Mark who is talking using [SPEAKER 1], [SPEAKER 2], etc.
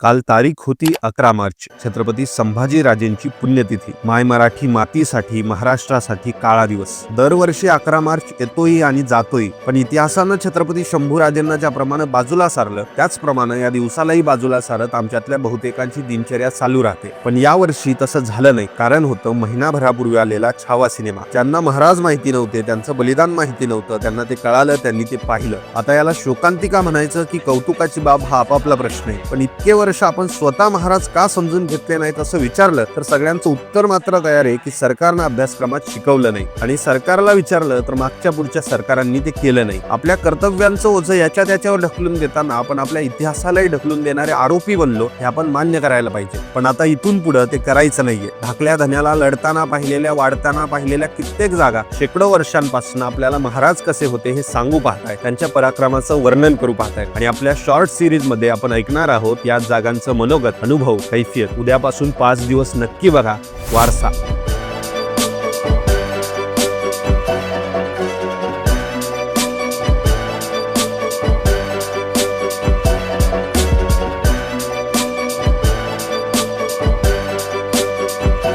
[SPEAKER 1] काल तारीख होती अकरा मार्च. छत्रपती संभाजीराजेंची पुण्यतिथी. माय मराठी मातीसाठी महाराष्ट्रासाठी काळा दिवस. दरवर्षी अकरा मार्च येतोय आणि जातोय. पण इतिहासानं छत्रपती शंभूराजेंना ज्याप्रमाणे बाजूला सारलं त्याचप्रमाणे या दिवसालाही बाजूला सारत आमच्यातल्या बहुतेकांची दिनचर्या चालू राहते. पण यावर्षी तसं झालं नाही. कारण होतं महिनाभरापूर्वी आलेला छावा सिनेमा. ज्यांना महाराज माहिती नव्हते त्यांचं बलिदान माहिती नव्हतं त्यांना ते कळालं त्यांनी ते पाहिलं. आता याला शोकांतिका म्हणायचं की कौतुकाची बाब हा आपापला प्रश्न आहे. पण इतके वर्ष आपण स्वतः महाराज का समजून घेतले नाहीत असं विचारलं तर सगळ्यांचं उत्तर मात्र तयार आहे की सरकारनं अभ्यासक्रमात शिकवलं नाही. आणि सरकारला विचारलं तर मागच्या पुढच्या सरकारांनी ते केलं नाही. आपल्या कर्तव्यांचं ओझं याच्या त्याच्यावर ढकलून देताना आपण आपल्या इतिहासालाही ढकलून देणारे आरोपी बनलो हे आपण मान्य करायला पाहिजे. पण आता इथून पुढे ते करायचं नाहीये. धाकल्या धन्याला लढताना पाहिलेल्या वाढताना पाहिलेल्या कित्येक जागा शेकडो वर्षांपासून आपल्याला महाराज कसे होते हे सांगू पाहताय. त्यांच्या पराक्रमाचं वर्णन करू पाहताय. आणि आपल्या शॉर्ट सिरीजमध्ये आपण ऐकणार आहोत या जागांचं मनोगत अनुभव कैफियत. उद्यापासून पाच दिवस नक्की बघा. वारसा.